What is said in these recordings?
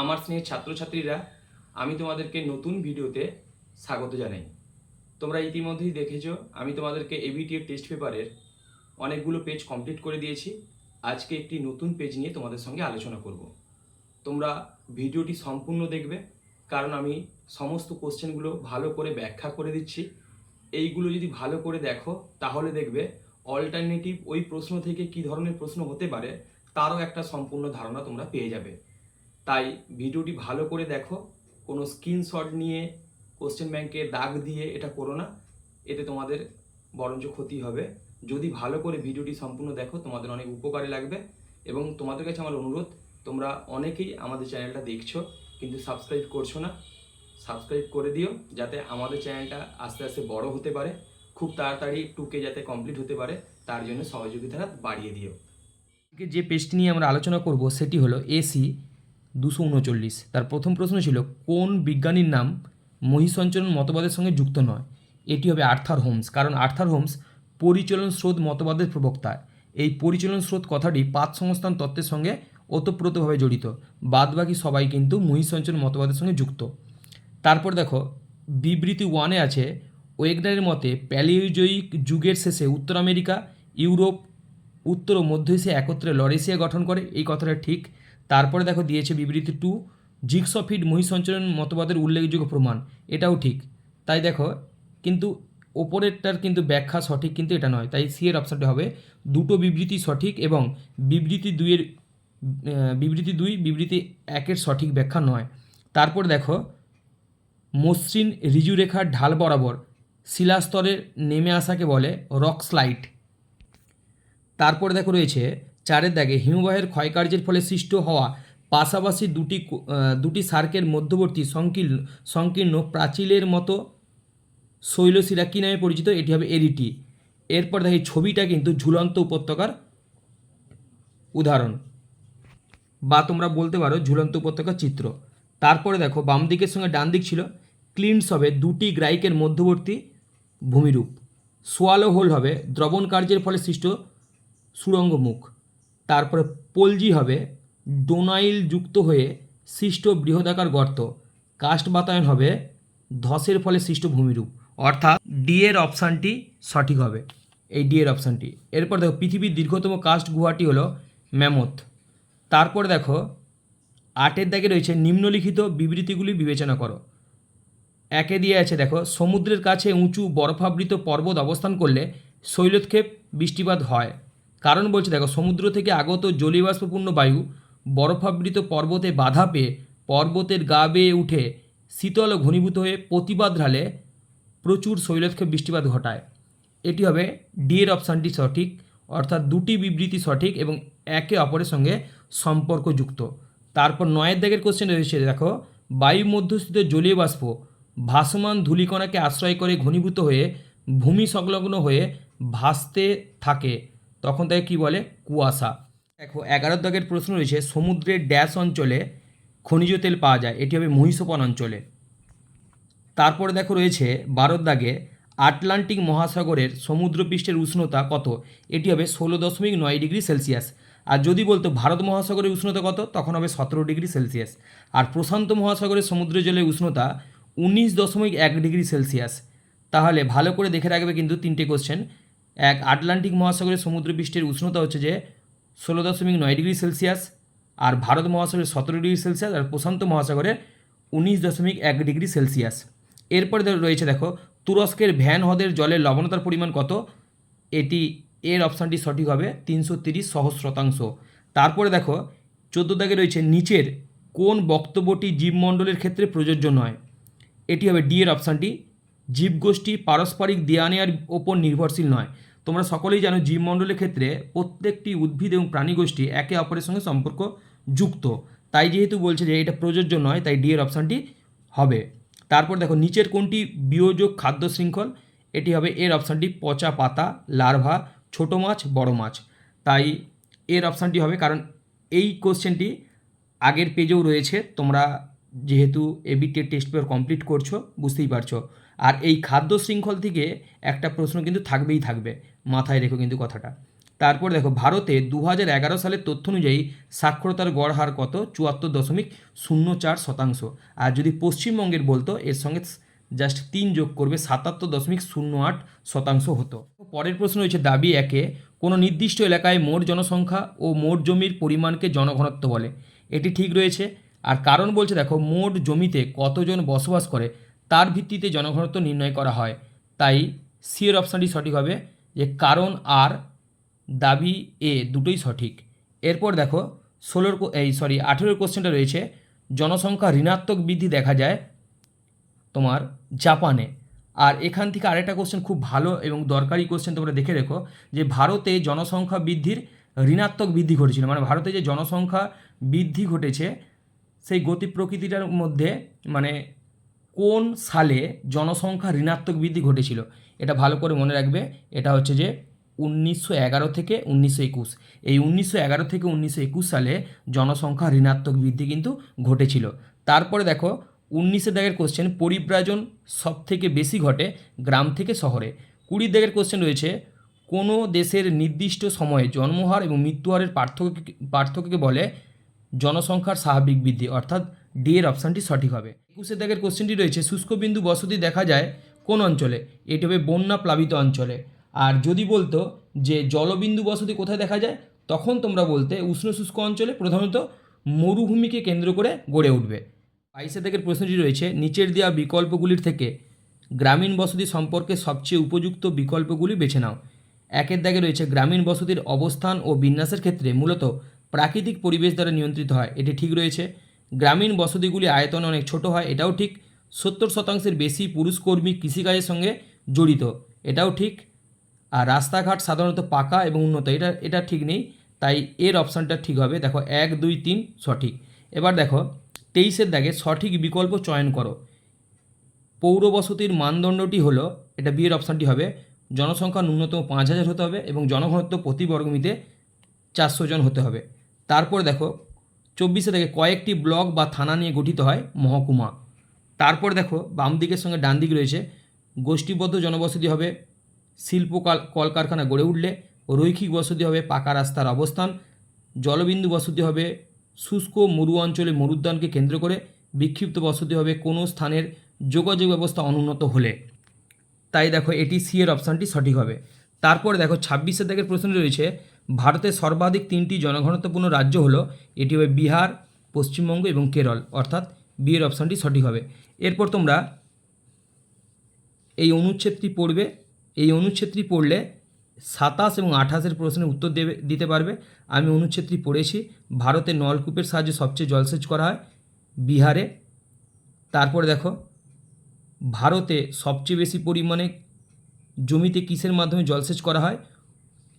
আমার স্নেহের ছাত্রছাত্রীরা, আমি তোমাদেরকে নতুন ভিডিওতে স্বাগত জানাই। তোমরা ইতিমধ্যেই দেখেছ, আমি তোমাদেরকে এবিটিএর টেস্ট পেপারের অনেকগুলো পেজ কমপ্লিট করে দিয়েছি। আজকে একটি নতুন পেজ নিয়ে তোমাদের সঙ্গে আলোচনা করব। তোমরা ভিডিওটি সম্পূর্ণ দেখবে, কারণ আমি সমস্ত কোশ্চেনগুলো ভালো করে ব্যাখ্যা করে দিচ্ছি। এইগুলো যদি ভালো করে দেখো, তাহলে দেখবে অল্টারনেটিভ ওই প্রশ্ন থেকে কি ধরনের প্রশ্ন হতে পারে, তারও একটা সম্পূর্ণ ধারণা তোমরা পেয়ে যাবে। তাই ভিডিওটি ভালো করে দেখো, কোনো স্ক্রিনশট নিয়ে কোশ্চেন ব্যাংকে দাগ দিয়ে এটা করো না, এতে তোমাদের বরঞ্চ ক্ষতি হবে। যদি ভালো করে ভিডিওটি সম্পূর্ণ দেখো, তোমাদের অনেক উপকারে লাগবে এবং তোমাদের কাছে আমার অনুরোধ, তোমরা অনেকেই আমাদের চ্যানেলটা দেখছ, কিন্তু সাবস্ক্রাইব করছ না সাবস্ক্রাইব করে দিও যাতে আমাদের চ্যানেলটা আস্তে আস্তে বড় হতে পারে, খুব তাড়াতাড়ি টুকে যাতে কমপ্লিট হতে পারে, তার জন্য সহযোগিতাটা বাড়িয়ে দিও। যে পেজটি নিয়ে আমরা আলোচনা করব, সেটি হলো এসি দুশো উনচল্লিশ। তার প্রথম প্রশ্ন ছিল, কোন বিজ্ঞানীর নাম মহিসঞ্চরণ মতবাদের সঙ্গে যুক্ত নয়? এটি হবে আর্থার হোমস, কারণ আর্থার হোমস পরিচলন স্রোত মতবাদের প্রবক্তা। এই পরিচলন স্রোত কথাটি পাত সংস্থান তত্ত্বের সঙ্গে ওতপ্রোতভাবে জড়িত। বাদবাকি সবাই কিন্তু মহিসঞ্চরণ মতবাদের সঙ্গে যুক্ত। তারপর দেখো, বিবৃতি ওয়ানে আছে, ওয়েগনারের মতে প্যালিওজয়িক যুগের শেষে উত্তর আমেরিকা, ইউরোপ, উত্তর ও মধ্য এশিয়া একত্রে লরেশিয়া গঠন করে। এই কথাটা ঠিক তারপরে দেখো দিয়েছে বিবৃতি টু জিক্স অফ জিক্সফিড মহিসঞ্চরণ মতবাদের উল্লেখযোগ্য প্রমাণ। এটাও ঠিক। তাই দেখো, কিন্তু ওপরেরটার কিন্তু ব্যাখ্যা সঠিক কিন্তু এটা নয়। তাই সি এর অপশানটা হবে, দুটো বিবৃতি সঠিক এবং বিবৃতি দুইয়ের বিবৃতি দুই, বিবৃতি একের সঠিক ব্যাখ্যা নয়। তারপর দেখো, মসৃণ ঋজুরেখার ঢাল বরাবর শিলাস্তরে নেমে আসাকে বলে রক স্লাইড তারপর দেখো রয়েছে চারের দাগে হিমবাহের ক্ষয়কার্যের ফলে সৃষ্ট হওয়া পাশাপাশি দুটি দুটি সার্কের মধ্যবর্তী সংকীর্ণ সংকীর্ণ প্রাচীলের মতো শৈলশিরা কী নামে পরিচিত? এটি হবে এরিটি। এরপর দেখি ছবিটা কিন্তু ঝুলন্ত উপত্যকার উদাহরণ। বা তোমরা বলতে পারো ঝুলন্ত উপত্যকার চিত্র। তারপরে দেখো বাম দিকের সঙ্গে ডান দিক ছিল ক্লিনস হবে দুটি গ্রাইকের মধ্যবর্তী ভূমিরূপ। সোয়ালো হোল হবে দ্রবণ কার্যের ফলে সৃষ্ট সুড়ঙ্গ মুখ তারপরে পলজি হবে। ডোনাইল যুক্ত হয়ে সৃষ্ট বৃহদাকার গর্ত। কাস্ট বাতায়ন হবে, ধসের ফলে সৃষ্ট ভূমিরূপ। অর্থাৎ ডি এর অপশানটি সঠিক হবে। এই ডি এর অপশানটি। এরপর দেখো, পৃথিবীর দীর্ঘতম কাস্ট গুহাটি হলো ম্যামথ। তারপর দেখো, আটের দাগে রয়েছে নিম্নলিখিত বিবৃতিগুলি বিবেচনা করো। একে দিয়ে আছে দেখো, সমুদ্রের কাছে উঁচু বরফাবৃত পর্বত অবস্থান করলে শৈলোৎক্ষেপ বৃষ্টিপাত হয়। কারণ বলছে, দেখো, সমুদ্র থেকে আগত জলীয়বাষ্পপূর্ণ বায়ু বরফাবৃত পর্বতে বাধা পেয়ে পর্বতের গা বেয়ে উঠে শীতল ঘনীভূত হয়ে প্রতিবাদ ঢালে প্রচুর শৈলোৎক্ষেপ বৃষ্টিপাত ঘটায়। এটি হবে ডি এর অপশানটি সঠিক, অর্থাৎ দুটি বিবৃতি সঠিক এবং একে অপরের সঙ্গে সম্পর্কযুক্ত। তারপর নয়ের দাগের কোশ্চেন রয়েছে, দেখো, বায়ু মধ্যস্থিত জলীয় বাষ্প ভাসমান ধূলিকণাকে আশ্রয় করে ঘনীভূত হয়ে ভূমি সংলগ্ন হয়ে ভাসতে থাকে। তখন তাকে কী বলে? কুয়াশা। দেখো, এগারো দাগের প্রশ্ন রয়েছে, সমুদ্রের ড্যাশ অঞ্চলে খনিজ তেল পাওয়া যায়। এটি হবে মহিষোপন অঞ্চলে। তারপরে দেখো রয়েছে বারোর দাগে আটলান্টিক মহাসাগরের সমুদ্রপৃষ্ঠের উষ্ণতা কত? এটি হবে ষোলো দশমিক নয় ডিগ্রি সেলসিয়াস। আর যদি বলতো ভারত মহাসাগরের উষ্ণতা কত? তখন হবে সতেরো ডিগ্রি সেলসিয়াস। আর প্রশান্ত মহাসাগরের সমুদ্র জলের উষ্ণতা উনিশ দশমিক এক ডিগ্রি সেলসিয়াস। তাহলে ভালো করে দেখে রাখবে কিন্তু তিনটে কোশ্চেন এক আটলান্টিক মহাসাগরের সমুদ্রপৃষ্ঠের উষ্ণতা হচ্ছে যে ষোলো দশমিক নয় ডিগ্রি সেলসিয়াস আর ভারত মহাসাগরের সতেরো ডিগ্রি সেলসিয়াস আর প্রশান্ত মহাসাগরের উনিশ দশমিক এক ডিগ্রি সেলসিয়াস। এরপরে রয়েছে দেখো, তুরস্কের ভ্যান হ্রদের জলের লবণতার পরিমাণ কত? এটি এর অপশানটি সঠিক হবে তিনশো তিরিশ সহজ শতাংশ তারপরে দেখো, চোদ্দ দাগে রয়েছে নিচের কোন বক্তব্যটি জীবমণ্ডলের ক্ষেত্রে প্রযোজ্য নয়। এটি হবে ডি এর অপশানটি, জীবগোষ্ঠী পারস্পরিক দেয়া ওপর নির্ভরশীল নয়। তোমরা সকলেই জানো জীবমণ্ডলের ক্ষেত্রে প্রত্যেকটি উদ্ভিদ এবং প্রাণীগোষ্ঠী একে অপরের সঙ্গে সম্পর্ক যুক্ত। তাই যেহেতু বলছে যে এটা প্রযোজ্য নয়, তাই ডি এর অপশানটি হবে। তারপর দেখো, নিচের কোনটি বিয়োজক খাদ্য শৃঙ্খল? এটি হবে এর অপশানটি পচা পাতা, লার্ভা, ছোট মাছ, বড় মাছ। তাই এর অপশানটি হবে, কারণ এই কোশ্চেনটি আগের পেজেও রয়েছে। তোমরা যেহেতু এবিটি টেস্ট পেপার কমপ্লিট করছ, বুঝতেই পারছ। আর এই খাদ্য শৃঙ্খল থেকে একটা প্রশ্ন কিন্তু থাকবেই থাকবে। মাথায় রেখো কিন্তু কথাটা। তারপর দেখো, ভারতে দু হাজার এগারো সালের তথ্য অনুযায়ী সাক্ষরতার গড় হার কত? চুয়াত্তর দশমিক শূন্য চার শতাংশ। আর যদি পশ্চিমবঙ্গের বলতো, এর সঙ্গে জাস্ট তিন যোগ করবে, সাতাত্তর দশমিক শূন্য আট শতাংশ হতো। পরের প্রশ্ন রয়েছে দাবি একে, কোনো নির্দিষ্ট এলাকায় মোট জনসংখ্যা ও মোট জমির পরিমাণকে জনঘনত্ব বলে। এটি ঠিক রয়েছে। আর কারণ বলছে দেখো, মোট জমিতে কতজন বসবাস করে? তার ভিত্তিতে জনঘনত্ব নির্ণয় করা হয়। তাই সিয়ের অপশানটি সঠিক হবে যে কারণ আর দাবি এ দুটোই সঠিক। এরপর দেখো, ষোলোর এই সরি, আঠেরোর কোশ্চেনটা রয়েছে, জনসংখ্যা ঋণাত্মক বৃদ্ধি দেখা যায় তোমার জাপানে। আর এখান থেকে আরেকটা কোশ্চেন খুব ভালো এবং দরকারি কোশ্চেন তোমরা দেখে রেখো, যে ভারতে জনসংখ্যা বৃদ্ধির ঋণাত্মক বৃদ্ধি ঘটেছিল। মানে ভারতে যে জনসংখ্যা বৃদ্ধি ঘটেছে, সেই গতি প্রকৃতিটার মধ্যে মানে কোন সালে জনসংখ্যা ঋণাত্মক বৃদ্ধি ঘটেছিল? এটা ভালো করে মনে রাখবে। এটা হচ্ছে যে উনিশশো এগারো থেকে উনিশশো একুশ। এই উনিশশো এগারো থেকে উনিশশো একুশ সালে জনসংখ্যা ঋণাত্মক বৃদ্ধি কিন্তু ঘটেছিল। তারপরে দেখো, উনিশের দাগের কোশ্চেন পরিব্রাজন সব থেকে বেশি ঘটে গ্রাম থেকে শহরে। কুড়ির দাগের কোশ্চেন রয়েছে, কোনো দেশের নির্দিষ্ট সময়ে জন্মহার এবং মৃত্যুহারের পার্থক্য পার্থক্যকে বলে জনসংখ্যার স্বাভাবিক বৃদ্ধি, অর্থাৎ ডি এর অপশানটি সঠিক হবে। একুশের দাগের কোশ্চেনটি রয়েছে শুষ্কবিন্দু বসতি দেখা যায় কোন অঞ্চলে? এটি হবে বন্যা প্লাবিত অঞ্চলে। আর যদি বলতো যে জলবিন্দু বসতি কোথায় দেখা যায়, তখন তোমরা বলতে উষ্ণ শুষ্ক অঞ্চলে প্রধানত মরুভূমিকে কেন্দ্র করে গড়ে উঠবে। বাইশে দাগের প্রশ্নটি রয়েছে, নিচের দেওয়া বিকল্পগুলির থেকে গ্রামীণ বসতি সম্পর্কে সবচেয়ে উপযুক্ত বিকল্পগুলি বেছে নাও। একের দাগে রয়েছে, গ্রামীণ বসতির অবস্থান ও বিন্যাসের ক্ষেত্রে মূলত প্রাকৃতিক পরিবেশ দ্বারা নিয়ন্ত্রিত হয়। এটি ঠিক রয়েছে। গ্রামীণ বসতিগুলি আয়তনে অনেক ছোট হয়, এটাও ঠিক। সত্তর শতাংশের বেশি পুরুষ কর্মী কৃষিকাজের সঙ্গে জড়িত, এটাও ঠিক। আর রাস্তাঘাট সাধারণত পাকা এবং উন্নত, এটা এটা ঠিক নেই, তাই এর অপশানটা ঠিক হবে। দেখো, এক, দুই, তিন, সঠিক। এবার দেখো, তেইশের দাগে সঠিক বিকল্প চয়ন করো। পৌর বসতির মানদণ্ডটি হলো, এটা বিয়ের অপশানটি হবে জনসংখ্যা ন্যূনতম পাঁচ হাজার হতে হবে এবং জনঘনত্ব প্রতি বর্গমিতে চারশো জন হতে হবে। তারপর দেখো চব্বিশে থেকে কয়েকটি ব্লক বা থানা নিয়ে গঠিত হয় মহকুমা। তারপর দেখো, বাম দিকের সঙ্গে ডান দিক রয়েছে। গোষ্ঠীবদ্ধ জনবসতি হবে, শিল্প কাল কলকারখানা গড়ে উঠলে, রৈখিক বসতি হবে পাকা রাস্তার অবস্থান। জলবিন্দু বসতি হবে, শুষ্ক মরু অঞ্চলে মরুদ্যানকে কেন্দ্র করে বিক্ষিপ্ত বসতি হবে কোনো স্থানের যোগাযোগ ব্যবস্থা অনুন্নত হলে। তাই দেখো, এটি সি এর অপশানটি সঠিক হবে। তারপর দেখো ছাব্বিশের দাগের প্রশ্ন রয়েছে ভারতের সর্বাধিক তিনটি জনঘনত্বপূর্ণ রাজ্য হলো, এটি হবে বিহার, পশ্চিমবঙ্গ এবং কেরল। অর্থাৎ বি এর অপশানটি সঠিক হবে। এরপর তোমরা এই অনুচ্ছেদটি পড়বে। এই অনুচ্ছেদটি পড়লে সাতাশ এবং আঠাশের প্রশ্নের উত্তর দেবে, দিতে পারবে। আমি অনুচ্ছেদটি পড়েছি। ভারতে নলকূপের সাহায্যে সবচেয়ে জলসেচ করা হয় বিহারে। তারপরে দেখো, ভারতে সবচেয়ে বেশি পরিমাণে জমিতে কিসের মাধ্যমে জলসেচ করা হয়?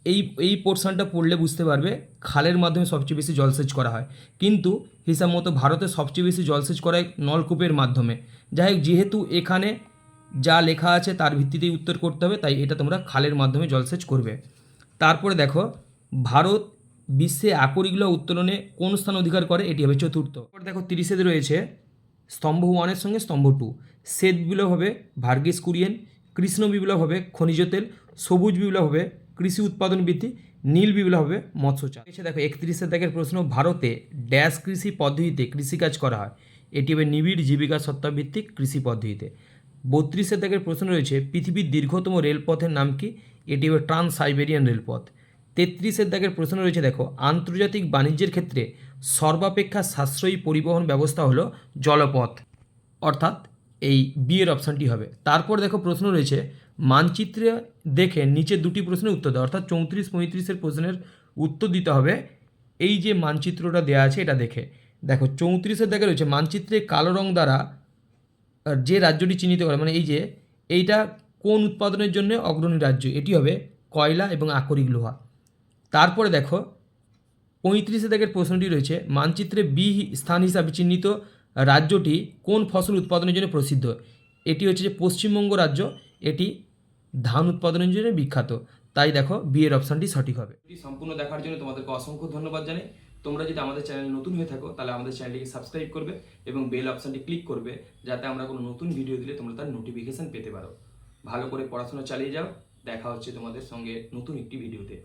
এই এই পোর্শনটা পড়লে বুঝতে পারবে খালের মাধ্যমে সবচেয়ে বেশি জলসেচ করা হয়। কিন্তু হিসাব মতো ভারতে সবচেয়ে বেশি জলসেচ করা হয় নলকূপের মাধ্যমে। যাই হোক, যেহেতু এখানে যা লেখা আছে তার ভিত্তিতেই উত্তর করতে হবে, তাই এটা তোমরা খালের মাধ্যমে জলসেচ করবে। তারপরে দেখো, ভারত বিশ্বে আকরিগুলো উত্তোলনে কোন স্থান অধিকার করে? এটি হবে চতুর্থ। দেখো তিরিশেতে রয়েছে স্তম্ভ ওয়ানের সঙ্গে স্তম্ভ টু। শ্বেত বিপ্লব হবে ভার্গিস কুরিয়েন কৃষ্ণ বিপ্লব হবে খনিজ তেল সবুজ বিপ্লব হবে কৃষি উৎপাদন বৃদ্ধি, নীল বিপ্লব হবে মৎস্য চাষ এসে দেখো একত্রিশের দাগের প্রশ্ন, ভারতে ড্যাশ কৃষি পদ্ধতিতে কৃষিকাজ করা হয়। এটি হবে নিবিড় জীবিকা সত্তাভিত্তিক কৃষি পদ্ধতিতে। বত্রিশের দাগের প্রশ্ন রয়েছে, পৃথিবীর দীর্ঘতম রেলপথের নাম কি? এটি হবে ট্রান্স সাইবেরিয়ান রেলপথ। তেত্রিশের দাগের প্রশ্ন রয়েছে, দেখো, আন্তর্জাতিক বাণিজ্যের ক্ষেত্রে সর্বাপেক্ষা সাশ্রয়ী পরিবহন ব্যবস্থা হলো জলপথ। অর্থাৎ এই বিয়ের অপশানটি হবে। তারপর দেখো প্রশ্ন রয়েছে মানচিত্রে দেখে নিচে দুটি প্রশ্নের উত্তর দেওয়া অর্থাৎ চৌত্রিশ পঁয়ত্রিশের প্রশ্নের উত্তর দিতে হবে। এই যে মানচিত্রটা দেওয়া আছে, এটা দেখে। দেখো, চৌত্রিশের দেখে রয়েছে, মানচিত্রে কালো রং দ্বারা যে রাজ্যটি চিহ্নিত করে মানে এই যে, এইটা কোন উৎপাদনের জন্য অগ্রণী রাজ্য? এটি হবে কয়লা এবং আকরিক লোহা। তারপরে দেখো, পঁয়ত্রিশে দাগের প্রশ্নটি রয়েছে, মানচিত্রে বি স্থান হিসাবে চিহ্নিত রাজ্যটি কোন ফসল উৎপাদনের জন্য প্রসিদ্ধ? এটি হচ্ছে যে পশ্চিমবঙ্গ রাজ্য, এটি ধান উৎপাদনের জন্য বিখ্যাত। তাই দেখো বিয়ের অপশানটি সঠিক হবে। সম্পূর্ণ দেখার জন্য তোমাদেরকে অসংখ্য ধন্যবাদ জানাই। তোমরা যদি আমাদের চ্যানেলে নতুন হয়ে থাকো, তাহলে আমাদের চ্যানেলটিকে সাবস্ক্রাইব করবে এবং বেল অপশানটি ক্লিক করবে, যাতে আমরা কোনো নতুন ভিডিও দিলে তোমরা তার নোটিফিকেশান পেতে পারো। ভালো করে পড়াশোনা চালিয়ে যাও। দেখা হচ্ছে তোমাদের সঙ্গে নতুন একটি ভিডিওতে